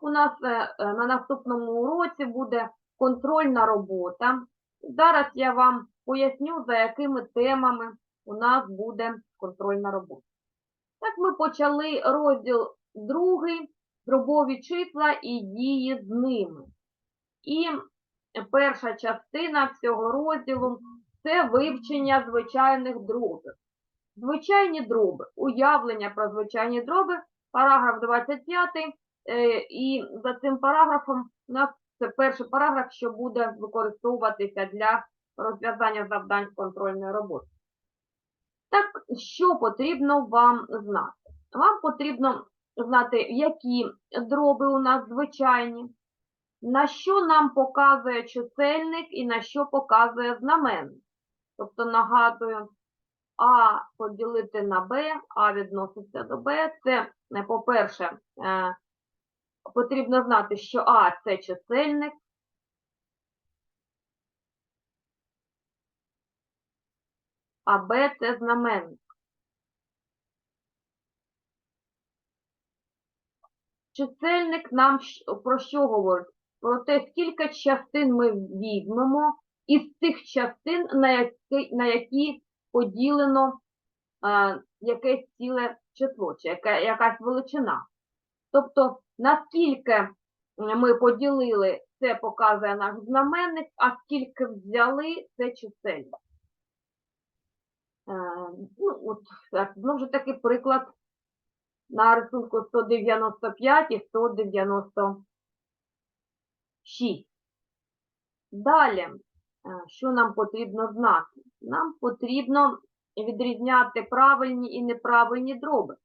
У нас е, е, на наступному уроці буде контрольна робота. Зараз я вам поясню, за якими темами у нас буде контрольна робота. Так, ми почали розділ другий, дробові числа і дії з ними. І перша частина цього розділу це вивчення звичайних дробів. Звичайні дроби, уявлення про звичайні дроби, параграф 25, е, і за цим параграфом у нас це перший параграф, що буде використовуватися для розв'язання завдань контрольної роботи. Так, що потрібно вам знати? Вам потрібно знати, які дроби у нас звичайні, на що нам показує чисельник і на що показує знаменник. Тобто, нагадую, А поділити на Б, А відноситься до Б. Це, е, по-перше, е, потрібно знати, що А це чисельник, а Б це знаменник. Чисельник нам про що говорить? Про те, скільки частин ми візьмемо із тих частин, на які, на які поділено е, якесь ціле число, чи яка, якась величина. Тобто, наскільки ми поділили, це показує наш знаменник, а скільки взяли, це чисельник. Е, ну, от, знову ж таки, приклад на рисунку 195 і 196. Далі, е, що нам потрібно знати? Нам потрібно відрізняти правильні і неправильні дроби.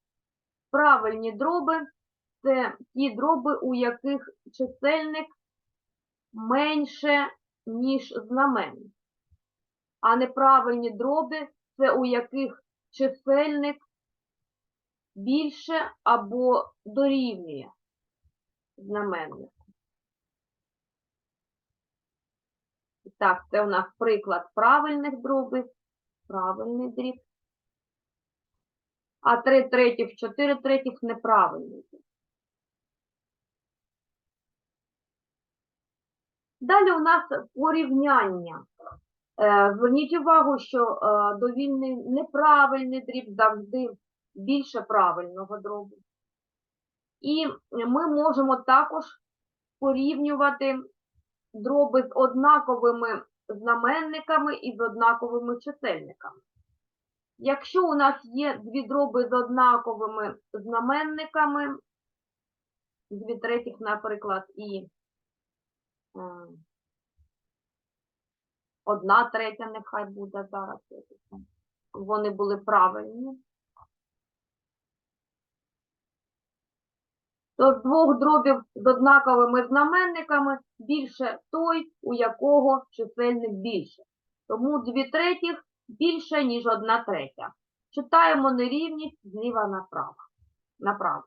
Правильні дроби це ті дроби, у яких чисельник менше, ніж знаменник. А неправильні дроби це у яких чисельник більше або дорівнює знаменнику. Так, це у нас приклад правильних дробів, правильний дріб. А 3 третіх, 4 третіх неправильний дріб. Далі у нас порівняння. Е, Зверніть увагу, що е, довільний неправильний дріб завжди більше правильного дробу. І ми можемо також порівнювати дроби з однаковими знаменниками і з однаковими чисельниками. Якщо у нас є дві дроби з однаковими знаменниками, дві третіх, наприклад, і одна третя нехай буде зараз, вони були правильні. то з двох дробів з однаковими знаменниками більше той, у якого чисельник більше. Тому дві третіх більше, ніж одна третя. Читаємо нерівність зліва направо. направо.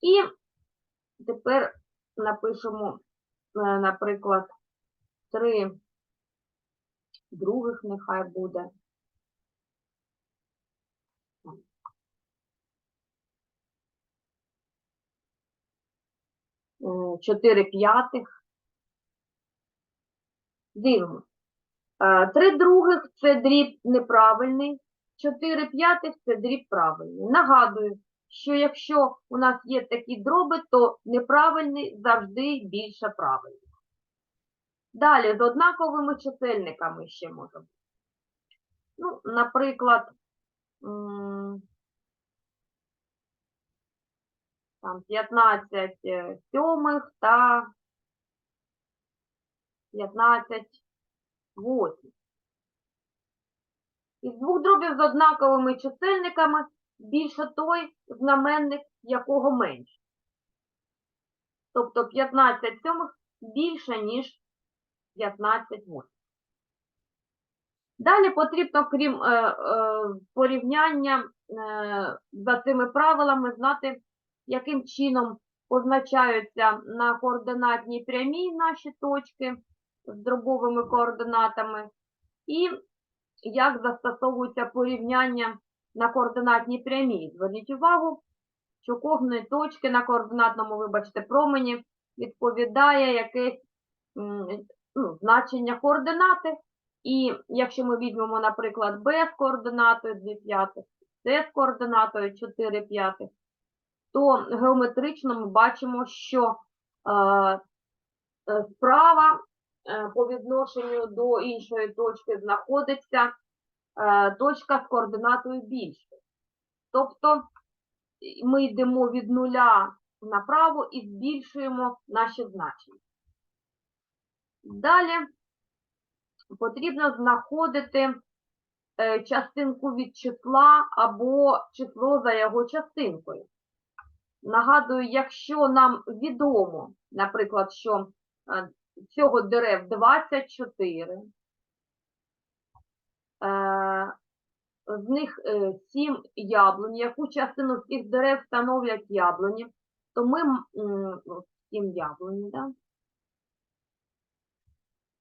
І тепер напишемо, наприклад, три других нехай буде. 4 п'ятих. Дивимось. Е, Три других це дріб неправильний, 4 п'ятих це дріб правильний. Нагадую, що якщо у нас є такі дроби, то неправильний завжди більше правильний. Далі, з однаковими чисельниками ще може бути. Ну, наприклад, там 15 е, сьомих та 15 восьмих. Із двох дробів з однаковими чисельниками більше той знаменник, якого менше. Тобто 15 сьомих більше, ніж 15 восьмих. Далі потрібно, крім е, е, порівняння е, за цими правилами, знати яким чином позначаються на координатній прямій наші точки з дробовими координатами, і як застосовується порівняння на координатній прямій. Зверніть увагу, що кожної точки на координатному, вибачте, промені відповідає якесь ну, значення координати. І якщо ми візьмемо, наприклад, B з координатою 2 п'ятих, С з координатою 4 п'ятих, то геометрично ми бачимо, що е, справа е, по відношенню до іншої точки знаходиться е, точка з координатою більше. Тобто ми йдемо від нуля направо і збільшуємо наші значення. Далі потрібно знаходити е, частинку від числа або число за його частинкою. Нагадую, якщо нам відомо, наприклад, що е, всього дерев 24, з них 7 яблуні, яку частину з цих дерев становлять яблуні, то ми 7 яблуні, да?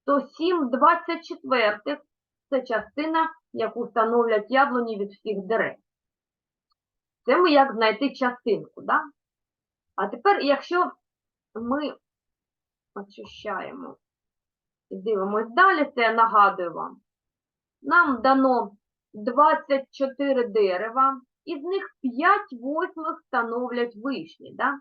то 7 24 це частина, яку становлять яблуні від всіх дерев. Це ми як знайти частинку, да? А тепер, якщо ми очищаємо і дивимось далі, це я нагадую вам, нам дано 24 дерева, із них 5 восьмих становлять вишні. Да?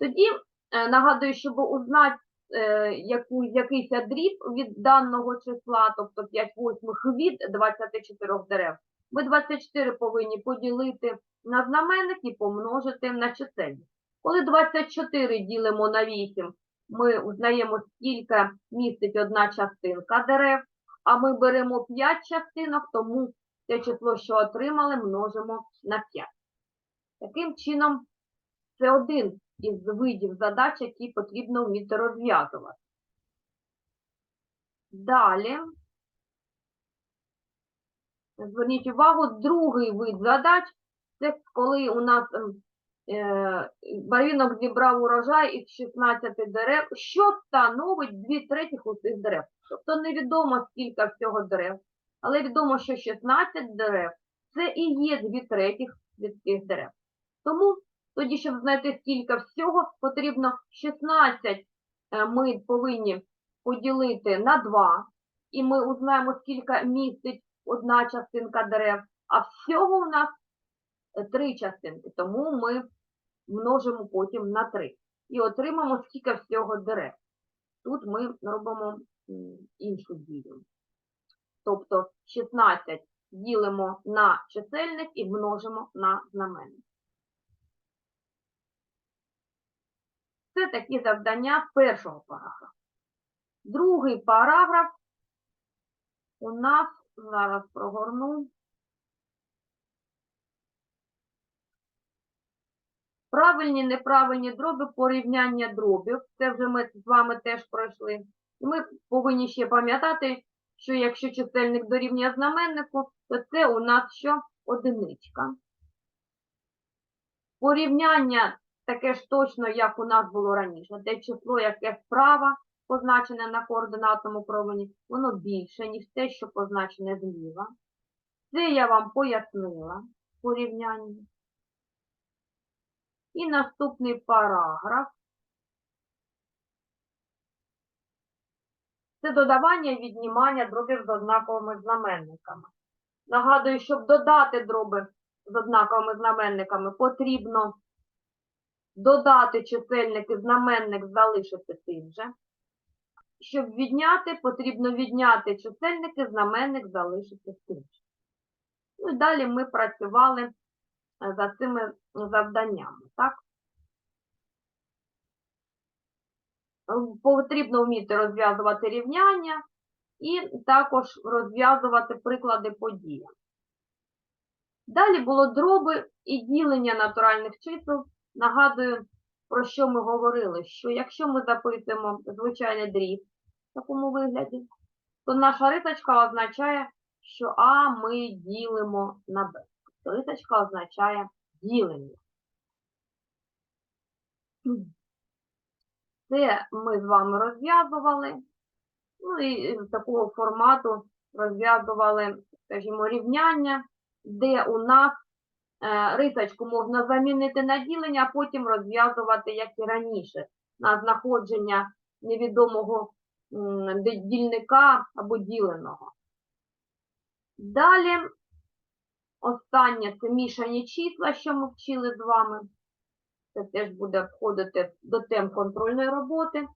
Тоді е, нагадую, щоб узнати е, яку, якийсь дріб від даного числа, тобто 5 восьмих від 24 дерев, ми 24 повинні поділити на знаменник і помножити на чисельник. Коли 24 ділимо на 8, ми узнаємо, скільки містить одна частинка дерев, а ми беремо 5 частинок, тому це число, що отримали, множимо на 5. Таким чином, це один із видів задач, які потрібно вміти розв'язувати. Далі, зверніть увагу, другий вид задач це коли у нас е, барвінок зібрав урожай із 16 дерев, що становить 2 третіх усіх дерев. Тобто невідомо, скільки всього дерев, але відомо, що 16 дерев це і є 2 третіх від цих дерев. Тому тоді, щоб знайти скільки всього, потрібно 16 е, ми повинні поділити на 2, і ми узнаємо, скільки містить одна частинка дерев, а всього у нас е, три частинки, тому ми множимо потім на 3. І отримаємо скільки всього дерев. Тут ми робимо іншу дію. Тобто 16 ділимо на чисельник і множимо на знаменник. Це такі завдання першого параграфу. Другий параграф у нас зараз прогорну. Правильні, неправильні дроби, порівняння дробів. Це вже ми з вами теж пройшли. І ми повинні ще пам'ятати, що якщо чисельник дорівнює знаменнику, то це у нас що? Одиничка. Порівняння таке ж точно, як у нас було раніше. Те число, яке справа позначене на координатному промені, воно більше, ніж те, що позначене зліва. Це я вам пояснила порівняння. І наступний параграф. Це додавання і віднімання дробів з однаковими знаменниками. Нагадую, щоб додати дроби з однаковими знаменниками, потрібно додати чисельник і знаменник залишити тим же. Щоб відняти, потрібно відняти чисельник і знаменник залишити тим же. Ну і далі ми працювали за цими завданнями. Так? Е, Потрібно вміти розв'язувати рівняння і також розв'язувати приклади подій. Далі було дроби і ділення натуральних чисел. Нагадую, про що ми говорили, що якщо ми записуємо звичайний дріб в такому вигляді, то наша рисочка означає, що А ми ділимо на Б. Рисочка означає ділення. Це ми з вами розв'язували. Ну і з такого формату розв'язували, скажімо, рівняння, де у нас е, рисочку можна замінити на ділення, а потім розв'язувати, як і раніше, на знаходження невідомого дільника або діленого. Далі, останнє це мішані числа, що ми вчили з вами. Це теж буде входити до тем контрольної роботи.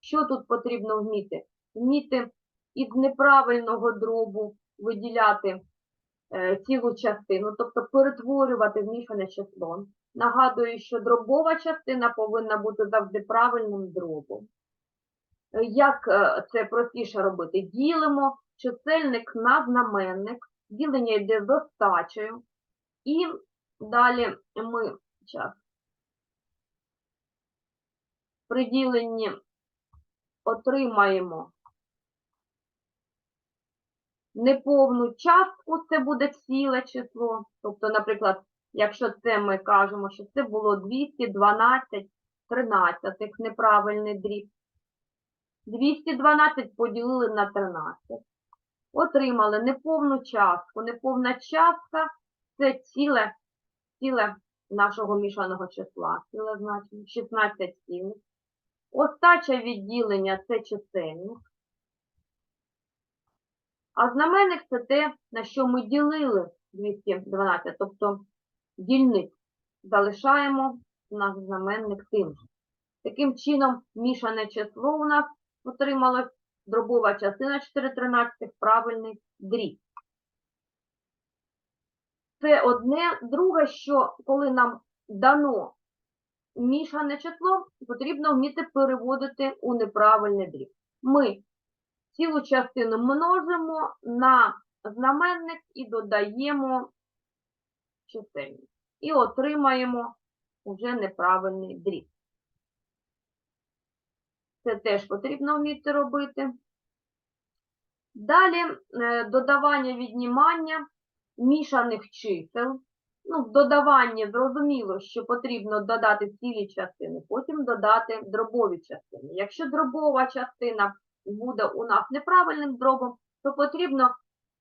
Що тут потрібно вміти? Вміти із неправильного дробу виділяти е, цілу частину, тобто перетворювати в мішане число. Нагадую, що дробова частина повинна бути завжди правильним дробом. Е, Як е, це простіше робити? Ділимо чисельник на знаменник, ділення йде з остачею, і далі ми час, при діленні отримаємо неповну частку, це буде ціле число. Тобто, наприклад, якщо це ми кажемо, що це було 212 13 неправильний дріб. 212 поділили на 13. Отримали неповну частку. Неповна частка це ціле, ціле нашого мішаного числа. Ціле значення 16 цілих. Остача відділення це чисельник. А знаменник це те, на що ми ділили 212, тобто дільник. Залишаємо наш знаменник тим же. Таким чином, мішане число у нас отрималось дробова частина 4,13, правильний дріб. Це одне. Друге, що коли нам дано мішане число, потрібно вміти переводити у неправильний дріб. Ми цілу частину множимо на знаменник і додаємо чисельник. І отримаємо вже неправильний дріб. Це теж потрібно вміти робити. Далі е, додавання віднімання мішаних чисел. Ну, в зрозуміло, що потрібно додати цілі частини, потім додати дробові частини. Якщо дробова частина буде у нас неправильним дробом, то потрібно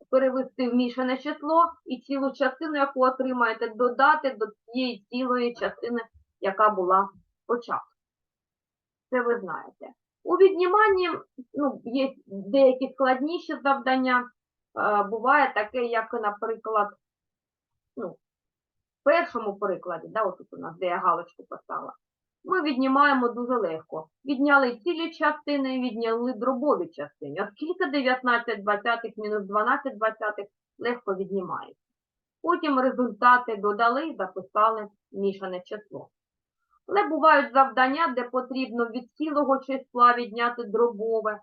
перевести в мішане число і цілу частину, яку отримаєте, додати до цієї цілої частини, яка була спочатку. Це ви знаєте. У відніманні ну, є деякі складніші завдання. Е, Буває таке, як, наприклад, ну, в першому прикладі, да, отут у нас, де я галочку поставила, ми віднімаємо дуже легко. Відняли цілі частини, відняли дробові частини. Оскільки 19 двадцятих мінус 12 двадцятих легко віднімається. Потім результати додали і записали мішане число. Але бувають завдання, де потрібно від цілого числа відняти дробове,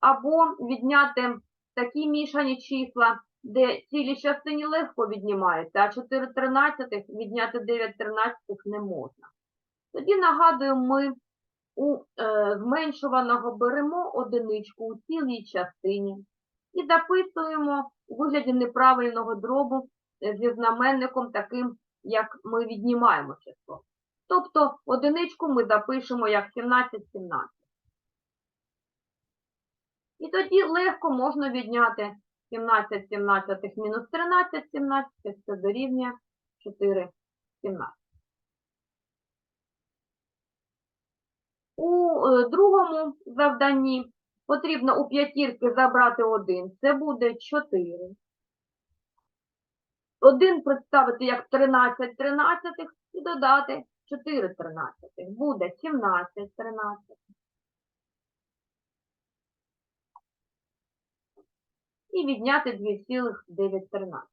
або відняти такі мішані числа, де цілі частині легко віднімаються, а 4 тринадцятих відняти 9 тринадцятих не можна. Тоді, нагадую, ми у е, зменшуваного беремо одиничку у цілій частині і записуємо у вигляді неправильного дробу е, зі знаменником таким, як ми віднімаємо число. Тобто одиничку ми запишемо як 17 17. І тоді легко можна відняти 17 17 мінус 13 17, це дорівнює 4 17. У е, другому завданні потрібно у п'ятірки забрати 1, це буде 4. 1 представити як 13 тринадцятих і додати 4 тринадцятих. Буде 17 тринадцятих. І відняти 2,9 тринадцятих.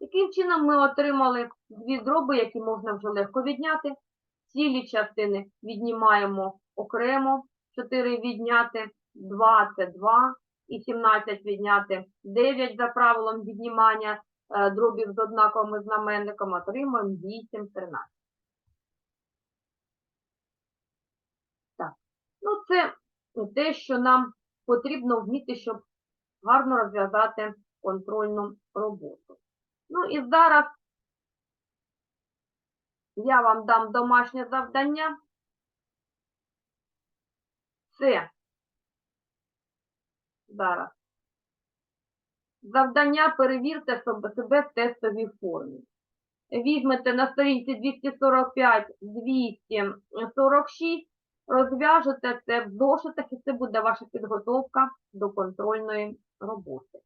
Таким чином ми отримали дві дроби, які можна вже легко відняти. Цілі частини віднімаємо окремо. 4 відняти 2 це 2. І 17 відняти 9 за правилом віднімання дробів з однаковими знаменниками. Отримаємо 8 13. Так. Ну, це те, що нам потрібно вміти, щоб гарно розв'язати контрольну роботу. Ну і зараз я вам дам домашнє завдання. Це зараз Завдання перевірте себе в тестовій формі. Візьмете на сторінці 245-246, розв'яжете це в зошитах, і це буде ваша підготовка до контрольної роботи.